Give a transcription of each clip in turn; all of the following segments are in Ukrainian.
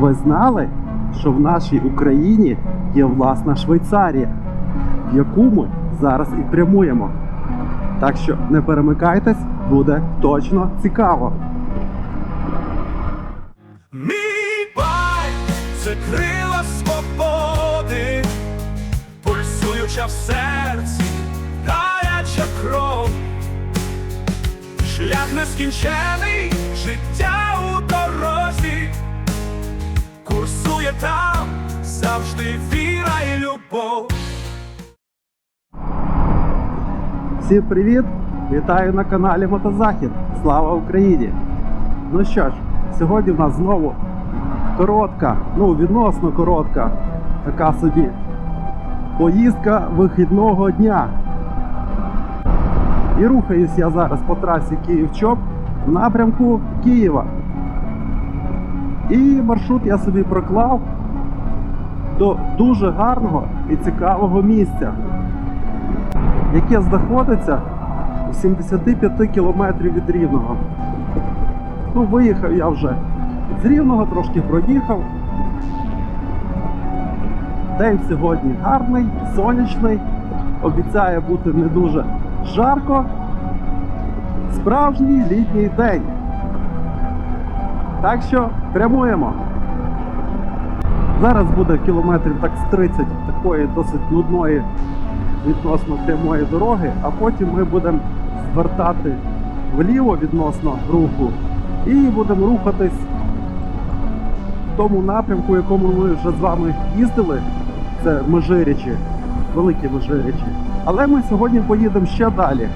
Ви знали, що в нашій Україні є власна Швейцарія, в яку ми зараз і прямуємо. Так що не перемикайтесь, буде точно цікаво. Мій байк це крила свободи, пульсуюча в серці, гаряча кров, шлях нескінчений, життя у дорозі, курсує там завжди віра і любов. Всім привіт! Вітаю на каналі Мотозахід. Слава Україні! Ну що ж, сьогодні в нас знову коротка, ну відносно коротка, така собі поїздка вихідного дня. І рухаюсь я зараз по трасі Київ-Чоп в напрямку Києва. І маршрут я собі проклав до дуже гарного і цікавого місця яке знаходиться у 75 кілометрів від Рівного. Ну, виїхав я вже з Рівного, трошки проїхав. День сьогодні гарний, сонячний, обіцяє бути не дуже жарко. Справжній літній день. Так що прямуємо. Зараз буде кілометрів так з 30 такої досить нудної відносно прямої дороги, а потім ми будемо звертати вліво відносно руху і будемо рухатись в тому напрямку, в якому ми вже з вами їздили. Це Межирічі, великі Межирічі. Але ми сьогодні поїдемо ще далі,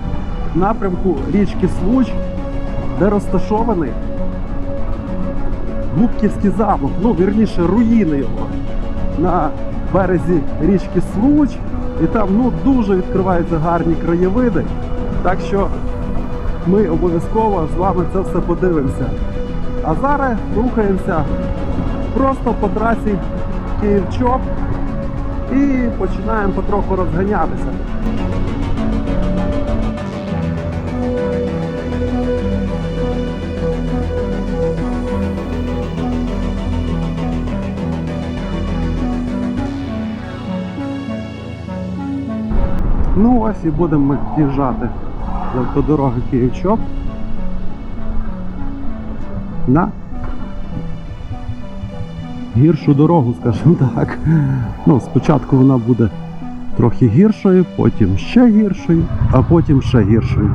в напрямку річки Случ, де розташований Губківський замок, ну вірніше руїни його на березі річки Случ. І там ну, дуже відкриваються гарні краєвиди. Так що ми обов'язково з вами це все подивимося. А зараз рухаємося просто по трасі Київ-Чоп і починаємо потроху розганятися. Ну ось і будемо ми з'їжджати з автодороги Київ-Чоп на гіршу дорогу, скажімо так. Ну, спочатку вона буде трохи гіршою, потім ще гіршою, а потім ще гіршою.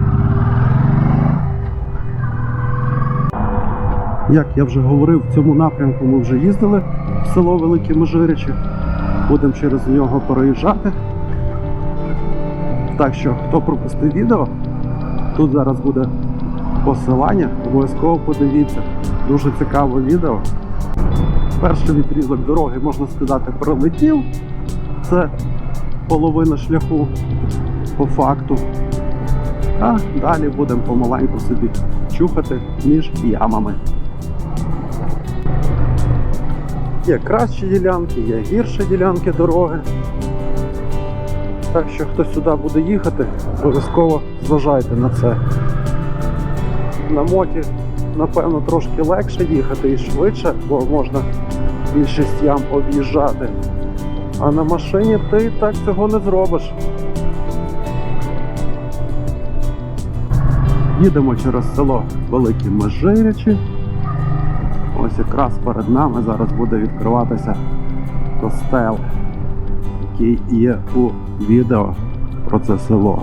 Як я вже говорив, в цьому напрямку ми вже їздили в село Велике Межиричі. Будемо через нього переїжджати. Так що, хто пропустив відео, тут зараз буде посилання, обов'язково подивіться. Дуже цікаве відео. Перший відрізок дороги, можна сказати, пролетів. Це половина шляху по факту. А далі будемо помаленьку собі чухати між ямами. Є кращі ділянки, є гірші ділянки дороги. Так що хто сюди буде їхати, обов'язково зважайте на це. На моті, напевно, трошки легше їхати і швидше, бо можна більшість ям об'їжджати. А на машині ти так цього не зробиш. Їдемо через село Великі Межирячі. Ось якраз перед нами зараз буде відкриватися костел який є у відео про це село.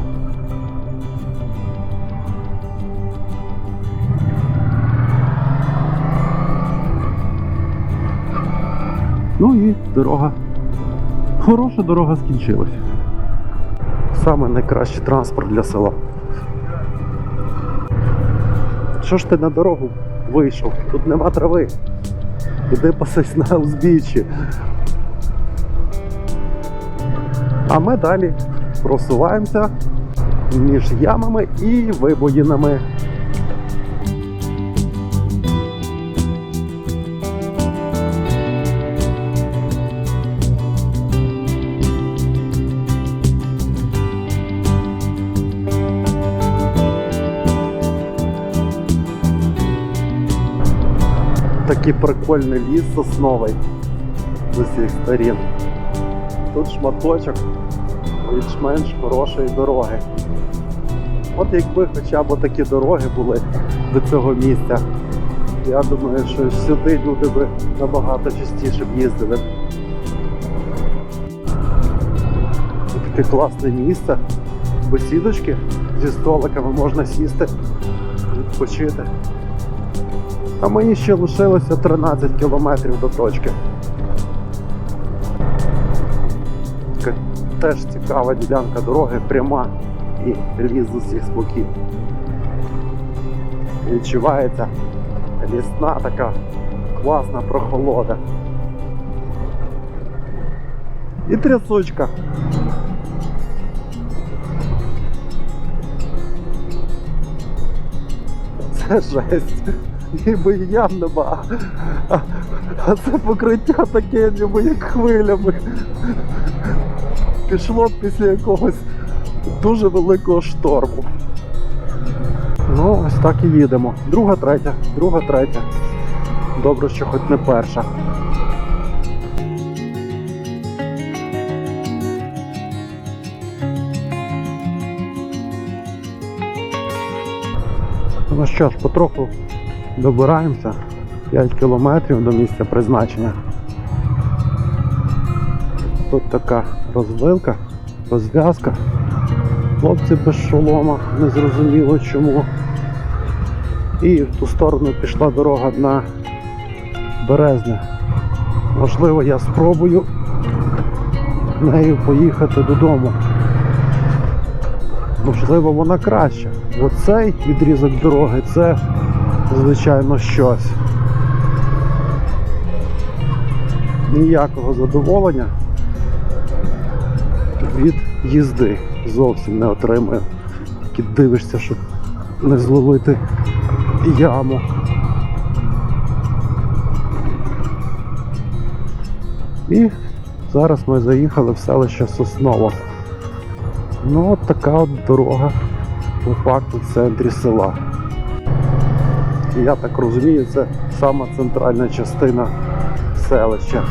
Ну і дорога. Хороша дорога скінчилась. Саме найкращий транспорт для села. Що ж ти на дорогу вийшов? Тут нема трави. Іди пасись на узбіччі. А ми далі просуваємося між ямами і вибоїнами. Такий прикольний ліс сосновий з усіх сторін. Тут шматочок більш-менш хорошої дороги. От якби хоча б такі дороги були до цього місця, я думаю, що сюди люди би набагато частіше б їздили. Таке класне місце, бесідочки зі столиками можна сісти, відпочити. А мені ще лишилося 13 кілометрів до точки. Теж цікава ділянка дороги, пряма і ліс з усіх боків. Відчувається лісна така класна прохолода. І трясучка. Це жесть. Ніби ям нема. А це покриття таке, ніби як хвилями. Пішло після якогось дуже великого шторму. Ну, ось так і їдемо. Друга, третя, друга, третя. Добре, що хоч не перша. Ну що ж, потроху добираємося. 5 кілометрів до місця призначення. Тут така розвилка, розв'язка. Хлопці без шолома, незрозуміло чому. І в ту сторону пішла дорога на Березне. Можливо, я спробую нею поїхати додому. Можливо, вона краща. Оцей відрізок дороги це, звичайно, щось. Ніякого задоволення від їзди зовсім не отримую. Тільки дивишся, щоб не зловити яму. І зараз ми заїхали в селище Сосново. Ну, от така от дорога по факту в центрі села. Я так розумію, це сама центральна частина селища.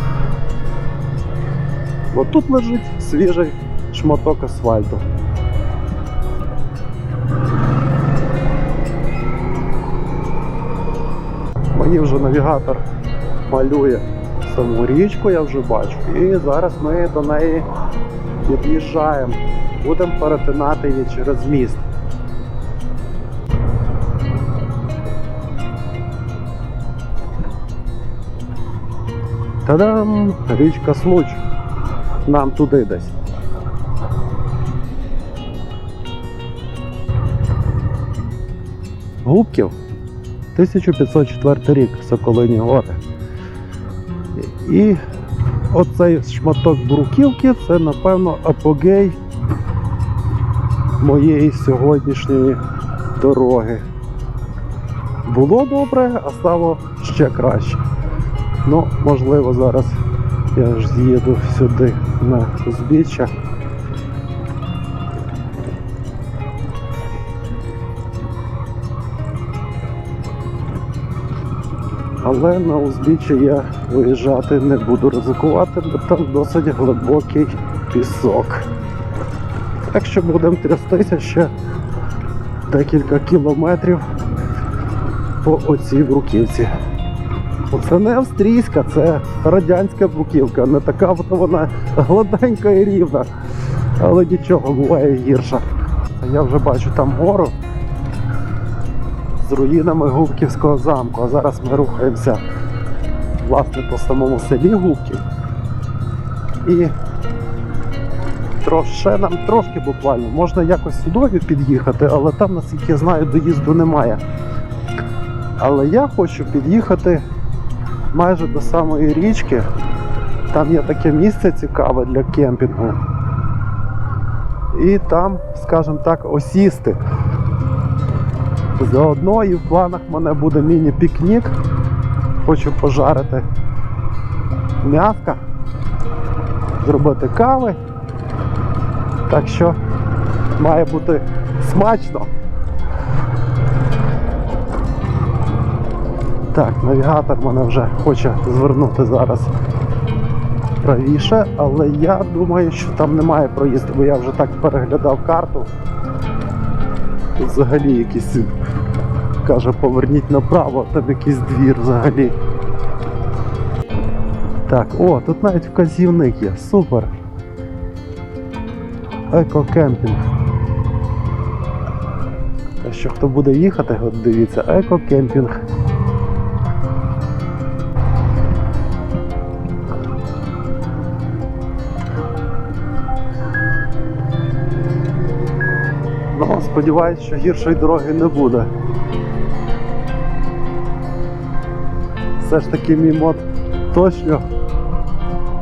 От тут лежить свіжий шматок асфальту. Мені вже навігатор малює саму річку, я вже бачу. І зараз ми до неї під'їжджаємо. Будемо перетинати її через міст. Та-дам! Річка Случ. Нам туди десь. Губків 1504 рік Соколині Гори. І оцей шматок бруківки це, напевно, апогей моєї сьогоднішньої дороги. Було добре, а стало ще краще. Ну, можливо, зараз я ж з'їду сюди на узбіччя. Але на узбіччя я виїжджати не буду ризикувати, бо там досить глибокий пісок. Так що будемо трястися ще декілька кілометрів по оцій бруківці. Це не австрійська, це радянська бруківка, не така вона гладенька і рівна. Але нічого буває гірша. Я вже бачу там гору з руїнами Губківського замку. А зараз ми рухаємося власне по самому селі Губків. І ще нам трошки буквально можна якось сюди під'їхати, але там, наскільки я знаю, доїзду немає. Але я хочу під'їхати майже до самої річки. Там є таке місце цікаве для кемпінгу. І там, скажімо так, осісти. Заодно і в планах в мене буде міні-пікнік. Хочу пожарити м'яска, зробити кави. Так що має бути смачно. Так, навігатор мене вже хоче звернути зараз правіше, але я думаю, що там немає проїзду, бо я вже так переглядав карту. Взагалі якийсь каже, поверніть направо, там якийсь двір взагалі. Так, о, тут навіть вказівник є, супер. Екокемпінг. Що хто буде їхати, от дивіться, екокемпінг. Сподіваюсь, що гіршої дороги не буде. Все ж таки мій мод точно,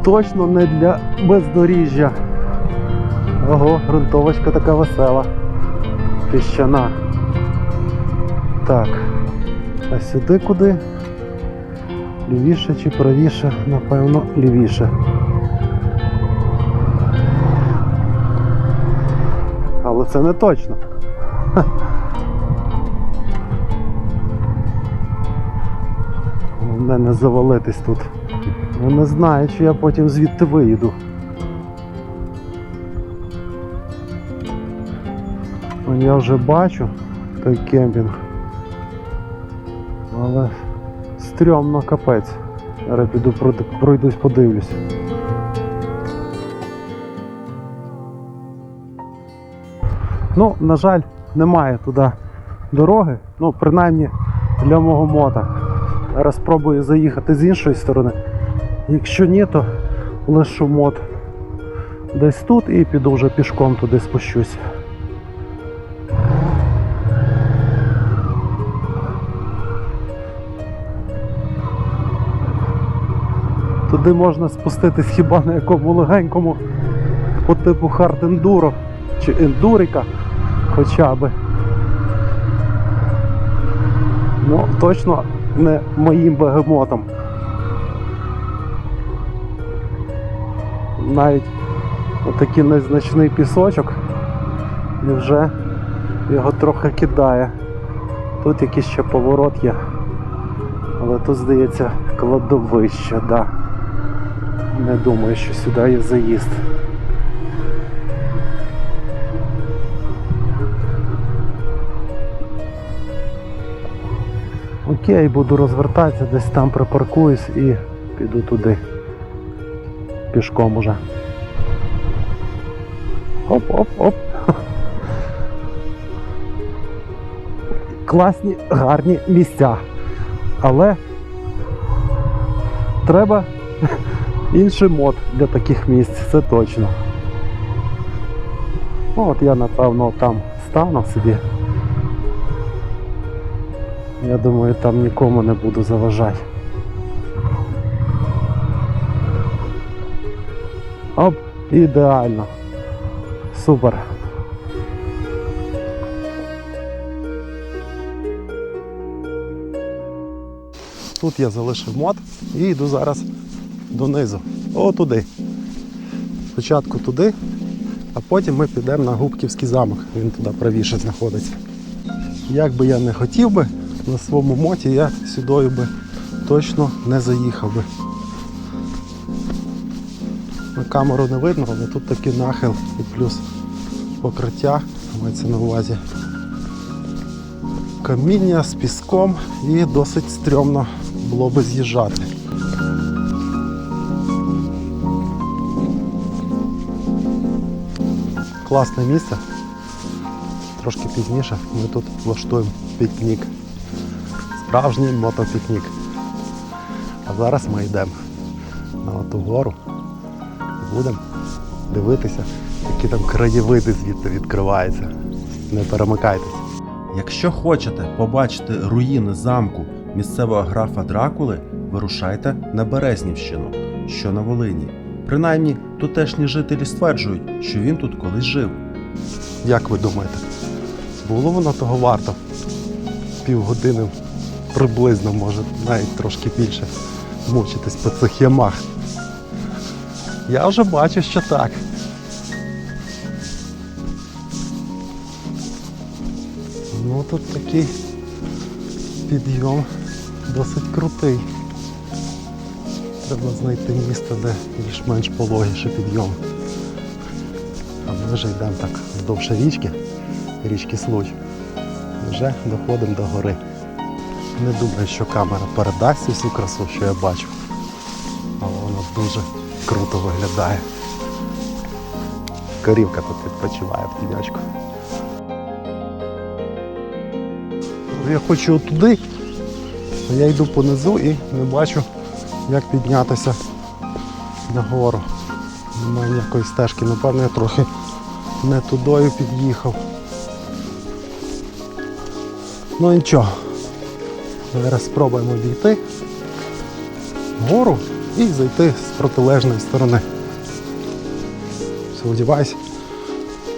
точно не для бездоріжжя. Ого, ґрунтовочка така весела. Піщана. Так. А сюди куди? Лівіше чи правіше? Напевно, лівіше. Але це не точно. Головне не завалитись тут. Я не знаю, чи я потім звідти виїду. Вон Я вже бачу той кемпінг. Але стрьомно капець. Зараз піду пройдусь, подивлюсь. Ну, на жаль, немає туди дороги. Ну, принаймні для мого мота. Зараз спробую заїхати з іншої сторони. Якщо ні, то лишу мод десь тут і піду вже пішком туди спущусь. Туди можна спуститись хіба на якому легенькому по типу хард ендуро чи ендурика хоча би. Ну, точно не моїм бегемотом. Навіть отакий незначний пісочок і вже його трохи кидає. Тут якийсь ще поворот є. Але тут, здається, кладовище, да. Не думаю, що сюди є заїзд. Окей, буду розвертатися, десь там припаркуюсь і піду туди. Пішком уже. Оп-оп-оп. Класні, гарні місця. Але треба інший мод для таких місць, це точно. Ну, от я напевно там стану собі. Я думаю, там нікому не буду заважати. Оп, ідеально. Супер. Тут я залишив мод і йду зараз донизу. О, туди. Спочатку туди, а потім ми підемо на Губківський замок. Він туди правіше знаходиться. Як би я не хотів би, на своєму моті я сюдою би точно не заїхав би. На камеру не видно, але тут такий нахил і плюс покриття, мається на увазі. Каміння з піском і досить стрьомно було би з'їжджати. Класне місце. Трошки пізніше ми тут влаштуємо пікнік. Справжній мотопікнік. А зараз ми йдемо на ту гору і будемо дивитися, які там краєвиди звідти відкриваються. Не перемикайтесь. Якщо хочете побачити руїни замку місцевого графа Дракули, вирушайте на Березнівщину, що на Волині. Принаймні, тутешні жителі стверджують, що він тут колись жив. Як ви думаєте, було воно того варто? Півгодини приблизно, може, навіть трошки більше мучитись по цих ямах. Я вже бачу, що так. Ну тут такий підйом досить крутий. Треба знайти місце, де більш-менш пологіше підйом. А ми вже йдемо так вздовж річки, річки Случ. Вже доходимо до гори. Не думаю, що камера передасть всю красу, що я бачу. Але воно дуже круто виглядає. Корівка тут відпочиває в тінячку. Я хочу туди, я йду понизу і не бачу, як піднятися нагору. Немає ніякої стежки, напевно, я трохи не тудою під'їхав. Ну нічого. Зараз спробуємо обійти вгору і зайти з протилежної сторони. Сподіваюсь,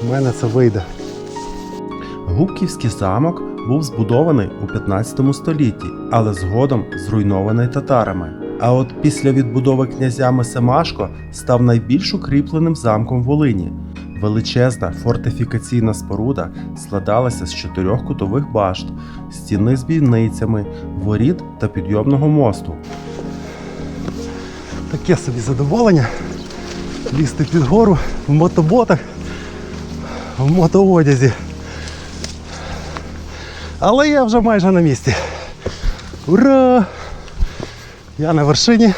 в мене це вийде. Губківський замок був збудований у 15 столітті, але згодом зруйнований татарами. А от після відбудови князями Семашко став найбільш укріпленим замком Волині. Величезна фортифікаційна споруда складалася з чотирьох кутових башт, стіни з бійницями, воріт та підйомного мосту. Таке собі задоволення лізти під гору в мотоботах, в мотоодязі. Але я вже майже на місці. Ура! Я на вершині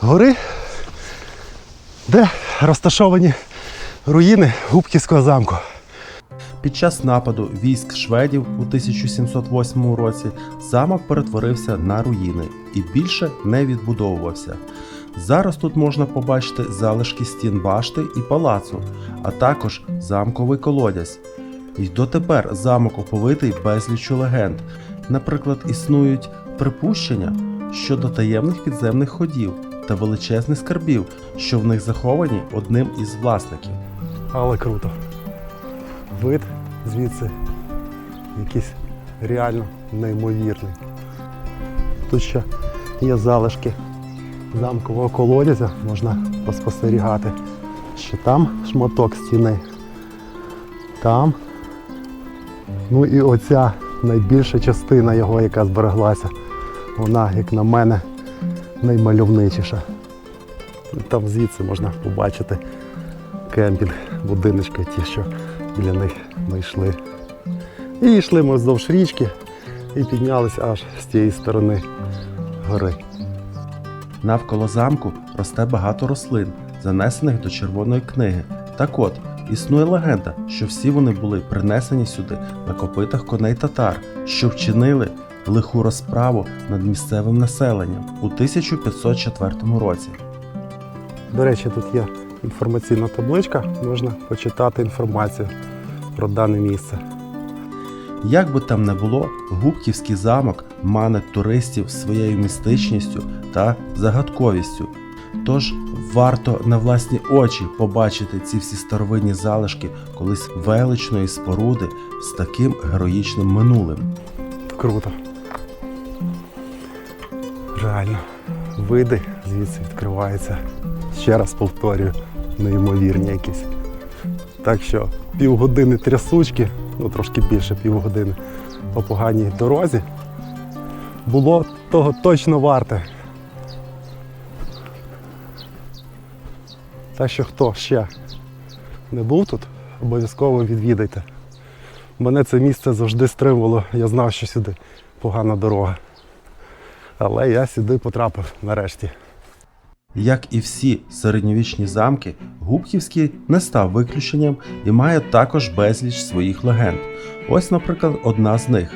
гори, де розташовані руїни Губківського замку. Під час нападу військ шведів у 1708 році замок перетворився на руїни і більше не відбудовувався. Зараз тут можна побачити залишки стін башти і палацу, а також замковий колодязь. І дотепер замок оповитий безліччю легенд. Наприклад, існують припущення щодо таємних підземних ходів та величезних скарбів, що в них заховані одним із власників. Але круто. Вид звідси якийсь реально неймовірний. Тут ще є залишки замкового колодязя, можна поспостерігати. Ще там шматок стіни. Там. Ну і оця найбільша частина його, яка збереглася. Вона, як на мене, наймальовничіша. Там звідси можна побачити кемпінг, будиночки, ті, що біля них ми йшли. І йшли ми вздовж річки і піднялися аж з тієї сторони гори. Навколо замку росте багато рослин, занесених до червоної книги. Так от, існує легенда, що всі вони були принесені сюди на копитах коней татар, що вчинили лиху розправу над місцевим населенням у 1504 році. До речі, тут є інформаційна табличка, можна почитати інформацію про дане місце. Як би там не було, Губківський замок манить туристів своєю містичністю та загадковістю. Тож варто на власні очі побачити ці всі старовинні залишки колись величної споруди з таким героїчним минулим. Круто. Реально. Види звідси відкриваються. Ще раз повторюю, неймовірні якісь. Так що півгодини трясучки, ну трошки більше півгодини по поганій дорозі. Було того точно варте. Так що хто ще не був тут, обов'язково відвідайте. Мене це місце завжди стримувало, я знав, що сюди погана дорога. Але я сюди потрапив нарешті. Як і всі середньовічні замки, Губківський не став виключенням і має також безліч своїх легенд. Ось, наприклад, одна з них.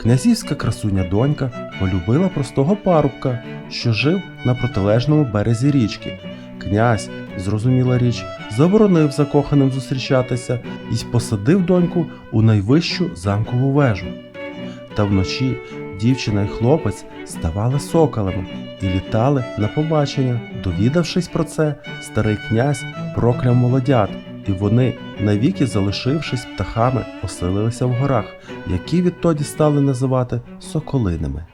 Князівська красуня донька полюбила простого парубка, що жив на протилежному березі річки. Князь, зрозуміла річ, заборонив закоханим зустрічатися і посадив доньку у найвищу замкову вежу. Та вночі дівчина й хлопець ставали соколами і літали на побачення. Довідавшись про це, старий князь прокляв молодят, і вони, навіки залишившись птахами, оселилися в горах, які відтоді стали називати соколинами.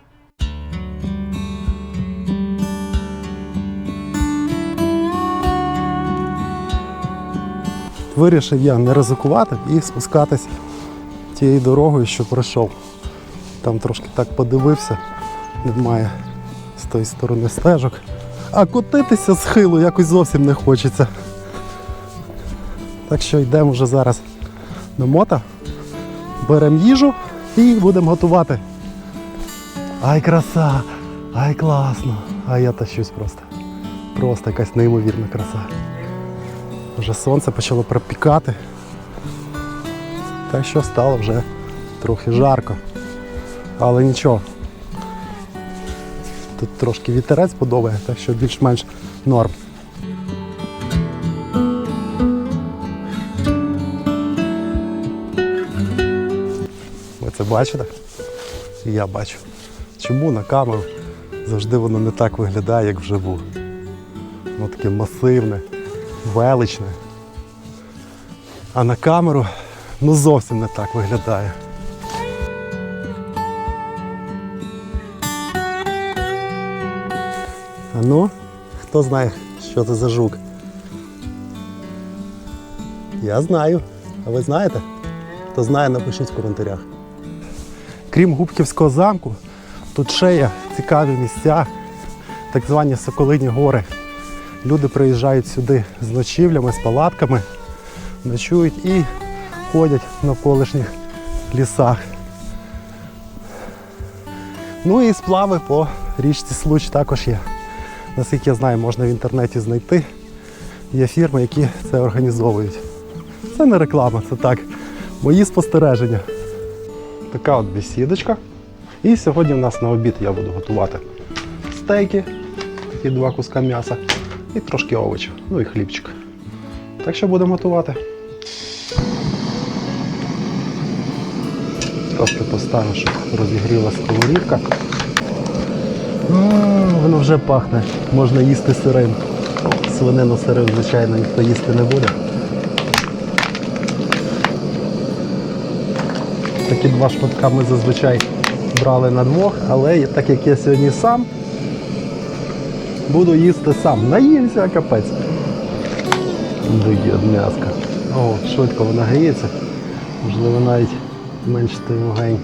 Вирішив я не ризикувати і спускатись тією дорогою, що пройшов. Там трошки так подивився, немає з тої сторони стежок. А котитися з хилу якось зовсім не хочеться. Так що йдемо вже зараз до мота, беремо їжу і будемо готувати. Ай, краса! Ай, класно! А я тащусь просто. Просто якась неймовірна краса. Вже сонце почало пропікати. Так що стало вже трохи жарко. Але нічого. Тут трошки вітерець подобає, так що більш-менш норм. Ви це бачите? Я бачу. Чому на камеру завжди воно не так виглядає, як вживу. Воно таке масивне, величне. А на камеру ну зовсім не так виглядає. Ну, хто знає, що це за жук? Я знаю. А ви знаєте? Хто знає, напишіть в коментарях. Крім Губківського замку, тут ще є цікаві місця, так звані Соколині гори. Люди приїжджають сюди з ночівлями, з палатками, ночують і ходять в навколишніх лісах. Ну і сплави по річці Случ також є. Наскільки я знаю, можна в інтернеті знайти. Є фірми, які це організовують. Це не реклама, це так. Мої спостереження. Така от бесідочка. І сьогодні в нас на обід я буду готувати стейки, такі два куска м'яса, і трошки овочів, ну і хлібчик. Так що будемо готувати. Просто поставлю, щоб розігріла сковорідка. Воно вже пахне. Можна їсти сирим. Свинину сирим, звичайно, ніхто їсти не буде. Такі два шматка ми зазвичай брали на двох, але так як я сьогодні сам, буду їсти сам. Наїмся капець. Дує м'яска. О, швидко вона гріється. Можливо, навіть менш той вогонь.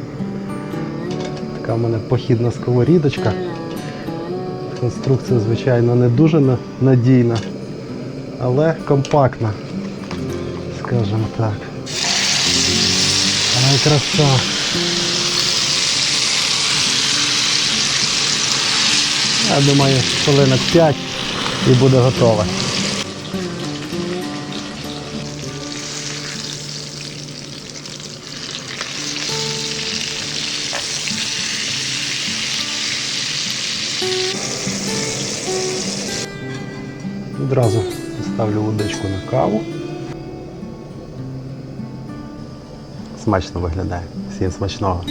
Така в мене похідна сковорідочка. Конструкція, звичайно, не дуже надійна, але компактна, скажімо так. Ай, краса. Я думаю, хвилинок 5 і буде готове. Одразу ставлю водичку на каву. Смачно виглядає. Всім смачного.